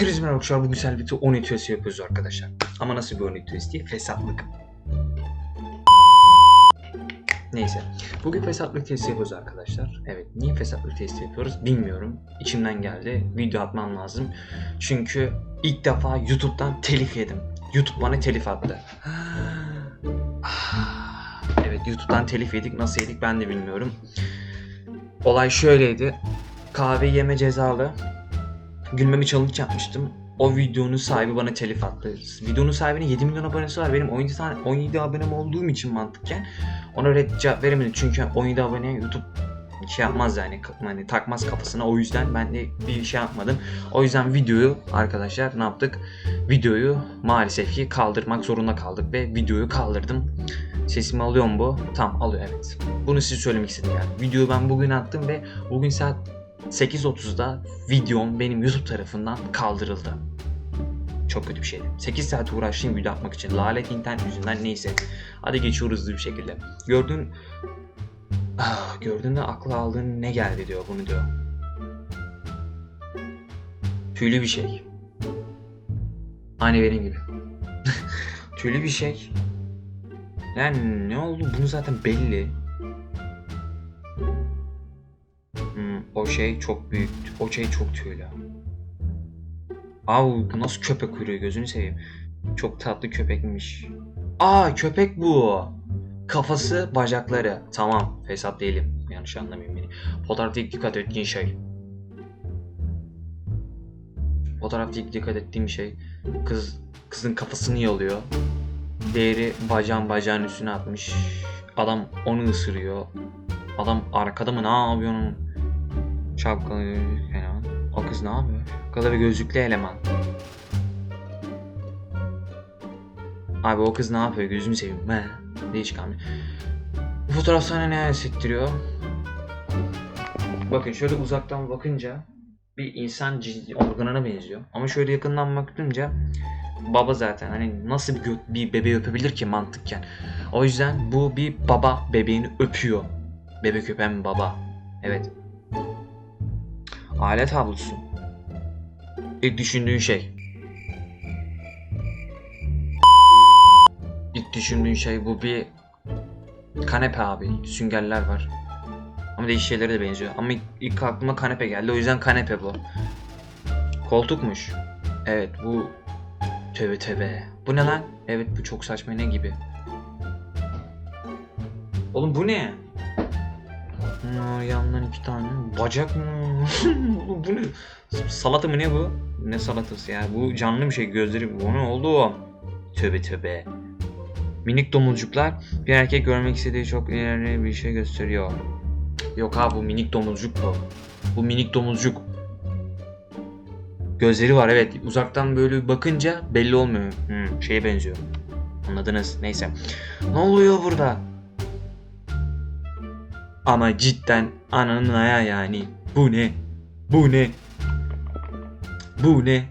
Herkese merhaba arkadaşlar. Bugün birlikte 10 testi yapıyoruz arkadaşlar. Ama nasıl bir 10 testi? Fesatlık. Neyse. Bugün fesatlık testi yapıyoruz arkadaşlar. Evet. Niye fesatlık testi yapıyoruz bilmiyorum. İçimden geldi. Video atmam lazım. Çünkü ilk defa YouTube'dan telif yedim. YouTube bana telif attı. Evet YouTube'dan telif yedik. Nasıl yedik ben de bilmiyorum. Olay şöyleydi. Kahve yeme cezalı. Gülmemi challenge yapmıştım. O videonun sahibi bana telif attı. Videonun sahibinin 7 milyon abonesi var. Benim 17 tane 17 abonem olduğum için mantıken ona red cevap veremedim. Çünkü 17 aboneye YouTube şey yapmaz yani hani takmaz kafasına. O yüzden ben de bir şey yapmadım. O yüzden videoyu arkadaşlar ne yaptık? Videoyu maalesef ki kaldırmak zorunda kaldık ve videoyu kaldırdım. Sesimi alıyor mu bu? Tam alıyor evet. Bunu size söylemek istedim yani. Videoyu ben bugün attım ve bugün saat 8.30'da videom benim YouTube tarafından kaldırıldı. Çok kötü bir şeydi. 8 saat uğraştım video atmak için. Lalet internet yüzünden neyse. Hadi geçiyoruz hızlı bir şekilde. Gördün... Ah, gördüğünde akla aldığın ne geldi diyor bunu diyor. Tüylü bir şey. Aynı benim gibi. Tüylü bir şey. Yani ne oldu bunu zaten belli. O şey çok büyük. O şey çok tüylü. Av bu nasıl köpek kuyruğu gözünü seveyim. Çok tatlı köpekmiş. Aa köpek bu. Kafası, bacakları. Tamam, hesap değilim. Yanlış anlamayın beni. Fotoğrafta ilk dikkat ettiğin şey. Fotoğrafta ilk dikkat ettiğim şey. Kız, kızın kafasını yalıyor. Değeri bacağın bacağın üstüne atmış. Adam onu ısırıyor. Adam arkada mı ne yapıyor onun? Şapkalı eleman. O kız ne yapıyor? Şapkalı ve gözlüklü eleman. Abi o kız ne yapıyor? Gözünü seveyim. He. Değişik abi. Bu fotoğraf sana ne hissettiriyor? Bakın şöyle uzaktan bakınca bir insan organına benziyor. Ama şöyle yakından bakınca baba zaten. Hani nasıl bir, bir bebeği öpebilir ki mantıkken. O yüzden bu bir baba bebeğini öpüyor. Bebek öpen baba. Evet. Alet havlusu. İlk düşündüğün şey. İlk düşündüğün şey bu bir kanepe abi. Süngerler var. Ama değişik şeylere de benziyor. Ama ilk, ilk aklıma kanepe geldi. O yüzden kanepe bu. Koltukmuş. Evet bu... Tövbe tövbe. Bu ne lan? Evet bu çok saçma ne gibi? Oğlum bu ne? Aa, yandan iki tane. Bacak mı? Bu ne? Salata mı ne bu? Ne salatası ya? Bu canlı bir şey gözleri. Bu ne oldu? Tövbe tövbe. Minik domuzcuklar bir erkek görmek istediği çok ileri bir şey gösteriyor. Yok abi bu minik domuzcuk bu. Bu minik domuzcuk. Gözleri var evet. Uzaktan böyle bakınca belli olmuyor. Hmm, şeye benziyor. Anladınız. Neyse. Ne oluyor burada? Ama cidden ananın aya yani. Bu ne? Bu ne? Bu ne?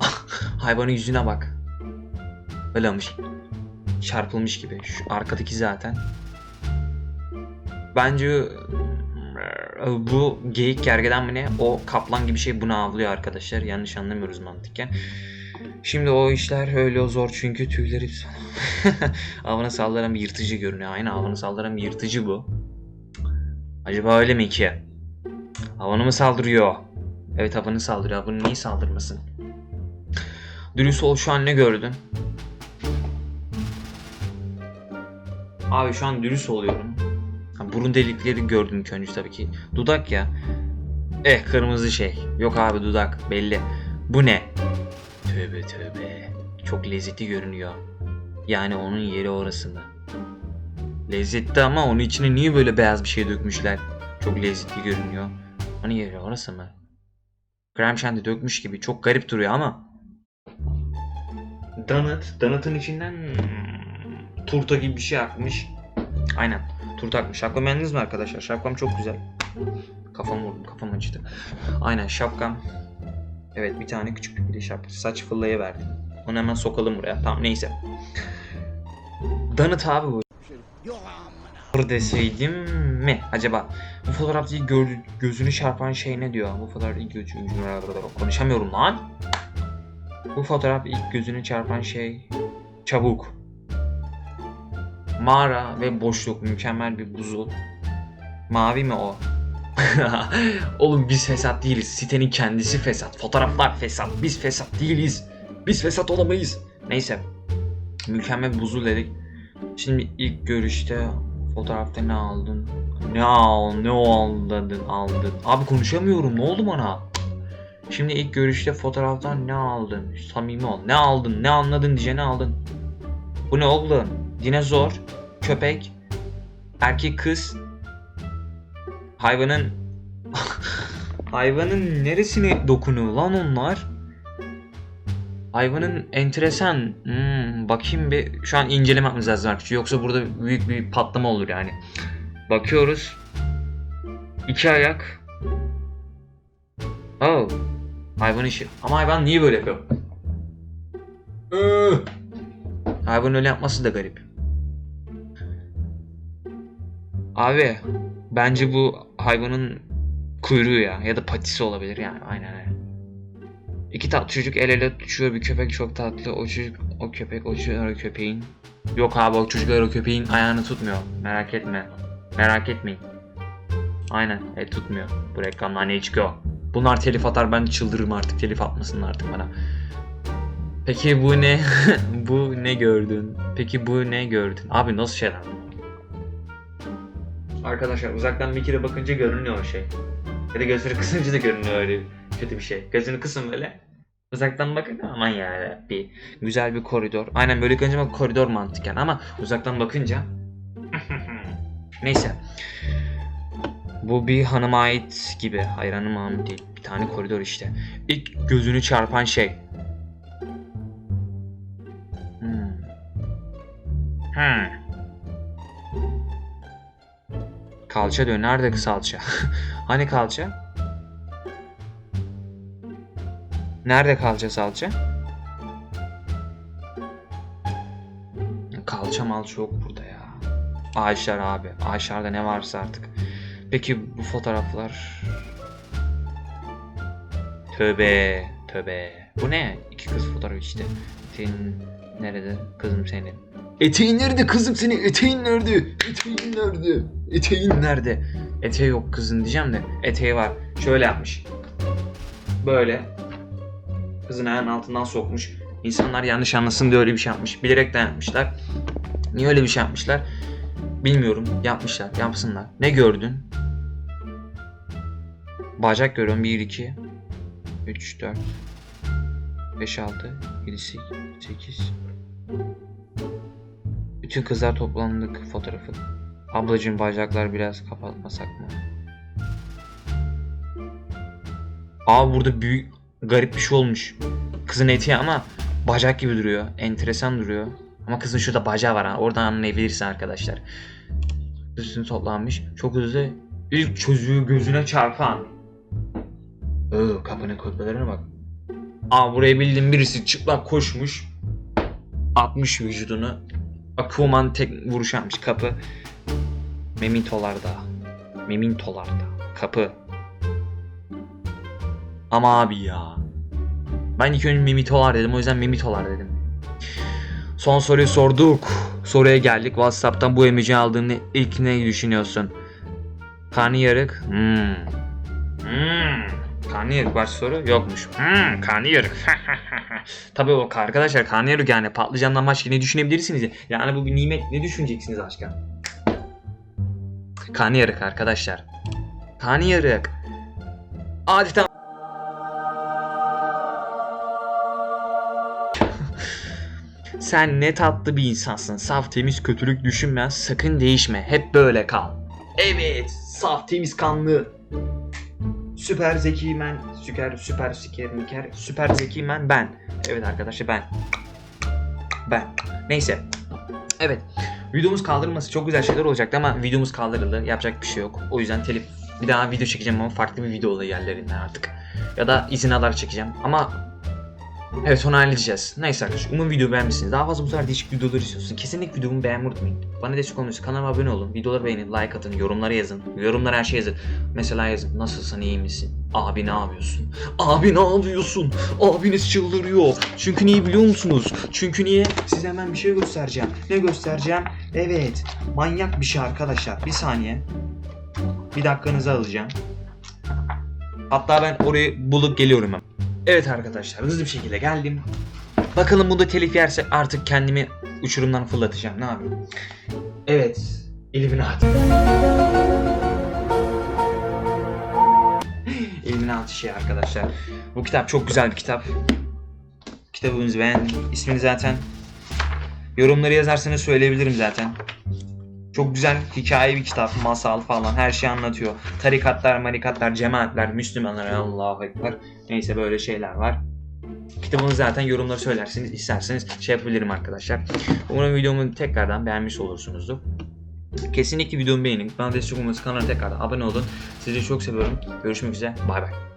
Hayvanın yüzüne bak. Böyle olmuş. Çarpılmış gibi. Şu arkadaki zaten. Bence e, bu geyik gergeden mi ne? O kaplan gibi şey bunu avlıyor arkadaşlar. Yanlış anlamıyoruz mantıken. Şimdi o işler öyle zor çünkü tüyleri avına saldıran bir yırtıcı görünüyor. Aynen avına saldıran bir yırtıcı bu. Acaba öyle mi ki? Havanı mı saldırıyor? Evet havanı saldırıyor. Havanı niye saldırmasın? Dürüst ol şu an ne gördün? Abi şu an dürüst oluyorum. Burun delikleri gördüm ilk önce tabii ki. Dudak ya. Eh kırmızı şey. Yok abi dudak belli. Bu ne? Tövbe tövbe. Çok lezzetli görünüyor. Yani onun yeri orası mı? Lezzetli ama onun içine niye böyle beyaz bir şey dökmüşler? Çok lezzetli görünüyor. Onun yeri orası mı? Krem şanti dökmüş gibi çok garip duruyor ama. Donut. Donut'ın içinden turta gibi bir şey akmış. Aynen. Turta akmış. Şapkamı beğendiniz mi arkadaşlar? Şapkam çok güzel. Kafam vurdum. Kafam acıdı. Aynen şapkam. Evet bir tane küçük bir de şapka. Saç fıllayıverdim. Onu hemen sokalım buraya. Tamam neyse. Donut abi bu. Yok deseydim mi acaba? Bu fotoğrafta ilk gör- gözünü çarpan şey ne diyor? Bu fotoğraf ilk gözünü konuşamıyorum lan. Bu fotoğraf ilk gözünü çarpan şey çabuk. Mağara ve boşluk mükemmel bir buzul. Mavi mi o? Oğlum biz fesat değiliz. Sitenin kendisi fesat. Fotoğraflar fesat. Biz fesat değiliz. Biz fesat olamayız. Neyse. Mükemmel buzul dedik. Şimdi ilk görüşte fotoğrafta ne aldın? Ne al, ne aldın, aldın. Abi konuşamıyorum. Ne oldu bana? Şimdi ilk görüşte fotoğraftan ne aldın? Samimi ol. Ne aldın? Ne anladın diyece ne aldın? Bu ne oğlum? Dinozor, köpek, erkek kız, hayvanın hayvanın neresine dokunuyor lan onlar? Hayvanın enteresan. Hmm, bakayım bir. Şu an inceleme yapmamız lazım arkadaşlar. Yoksa burada büyük bir patlama olur yani. Bakıyoruz. İki ayak. Oh. Hayvan işi. Ama hayvan niye böyle yapıyor? Hayvan öyle yapması da garip. Abi bence bu hayvanın kuyruğu ya ya da patisi olabilir yani aynen öyle. İki tatlı çocuk el ele tutuşuyor bir köpek çok tatlı o çocuk o köpek o çocuk o köpeğin. Yok abi o çocuklar o köpeğin ayağını tutmuyor merak etme merak etmeyin. Aynen el tutmuyor bu reklamlar ne çıkıyor. Bunlar telif atar ben çıldırırım artık telif atmasın artık bana. Peki bu ne? bu ne gördün? Peki bu ne gördün? Abi nasıl şeyler? Arkadaşlar uzaktan bir kere bakınca görünüyor o şey. Ya da gözleri kısınca da görünüyor öyle kötü bir şey. Gözünü kısın böyle. Uzaktan bakın aman ya bir güzel bir koridor. Aynen böyle bakınca bak koridor mantıken ama uzaktan bakınca neyse. Bu bir hanıma ait gibi. Hayır hanıma değil. Bir tane koridor işte. İlk gözünü çarpan şey. Hmm. Hmm. Kalça diyor. Nerede salça? hani kalça? Nerede kalça salça? Kalça malça yok burada ya. Ağaçlar abi. Ağaçlarda ne varsa artık. Peki bu fotoğraflar? Tövbe, tövbe. Bu ne? İki kız fotoğrafı işte. Senin nerede? Kızım senin. Eteğin nerede kızım senin? Eteğin nerede? Eteğin nerede? Eteğin nerede? Eteği yok kızın diyeceğim de eteği var. Şöyle yapmış. Böyle. Kızın ayağının altından sokmuş. İnsanlar yanlış anlasın diye öyle bir şey yapmış. Bilerek de yapmışlar. Niye öyle bir şey yapmışlar? Bilmiyorum. Yapmışlar. Yapsınlar. Ne gördün? Bacak görüyorum. 1, 2, 3, 4, 5, 6, 7, 8. Bütün kızlar toplandık fotoğrafı. Ablacığım bacaklar biraz kapatmasak mı? Aa burada büyük garip bir şey olmuş. Kızın eti ama bacak gibi duruyor. Enteresan duruyor. Ama kızın şurada bacağı var ha. Oradan anlayabilirsin arkadaşlar. Üstünü toplanmış. Çok hızlı. İlk çocuğu gözüne çarpan. Iı, kapının kodlarına bak. Aa buraya bildiğin birisi çıplak koşmuş. Atmış vücudunu. Akuman tek vuruş yapmış kapı. Memintolarda. Memintolarda. Kapı. Ama abi ya. Ben ilk önce Memitolar dedim o yüzden Memitolar dedim. Son soruyu sorduk. Soruya geldik. Whatsapp'tan bu emoji aldığını ilk ne düşünüyorsun? Karnı yarık. Hmm. Hmm. Karnı yarık var soru? Yokmuş. Hmm, karnı yarık. Tabii o arkadaşlar karnı yarık yani patlıcandan başka ne düşünebilirsiniz? ya? Yani bu bir nimet ne düşüneceksiniz başka? Karnı yarık arkadaşlar. Karnı yarık. Adeta Sen ne tatlı bir insansın. Saf temiz kötülük düşünmeyen sakın değişme. Hep böyle kal. Evet. Saf temiz kanlı. Süper zeki men. Süper süper siker miker. Süper zeki men ben. Evet arkadaşlar ben. Ben. Neyse. Evet. Videomuz kaldırılması çok güzel şeyler olacaktı ama videomuz kaldırıldı. Yapacak bir şey yok. O yüzden telif bir daha video çekeceğim ama farklı bir video yerlerinden artık. Ya da izin alarak çekeceğim. Ama Evet onu halledeceğiz. Neyse arkadaşlar umarım videoyu beğenmişsiniz. Daha fazla bu tarz değişik videolar istiyorsun. Kesinlikle videomu beğenmeyi unutmayın. Bana destek için kanalıma abone olun. Videoları beğenin, like atın, yorumlara yazın. Yorumlara her şey yazın. Mesela yazın. Nasılsın, iyi misin? Abi ne yapıyorsun? Abi ne yapıyorsun? Abiniz çıldırıyor. Çünkü niye biliyor musunuz? Çünkü niye? Size hemen bir şey göstereceğim. Ne göstereceğim? Evet. Manyak bir şey arkadaşlar. Bir saniye. Bir dakikanızı alacağım. Hatta ben orayı bulup geliyorum hemen. Evet arkadaşlar hızlı bir şekilde geldim. Bakalım bunda telif yerse artık kendimi uçurumdan fırlatacağım. Ne yapayım? Evet. Illuminati. Illuminati şey arkadaşlar. Bu kitap çok güzel bir kitap. Kitabımızı beğendim. İsmini zaten yorumları yazarsanız söyleyebilirim zaten. Çok güzel hikaye bir kitap, masal falan her şeyi anlatıyor. Tarikatlar, marikatlar, cemaatler, Müslümanlar, Allahu Ekber. Neyse böyle şeyler var. Kitabını zaten yorumları söylersiniz, isterseniz şey yapabilirim arkadaşlar. Umarım videomu tekrardan beğenmiş olursunuzdur. Kesinlikle videomu beğenin. Bana destek olması kanala tekrardan abone olun. Sizi çok seviyorum. Görüşmek üzere. Bay bay.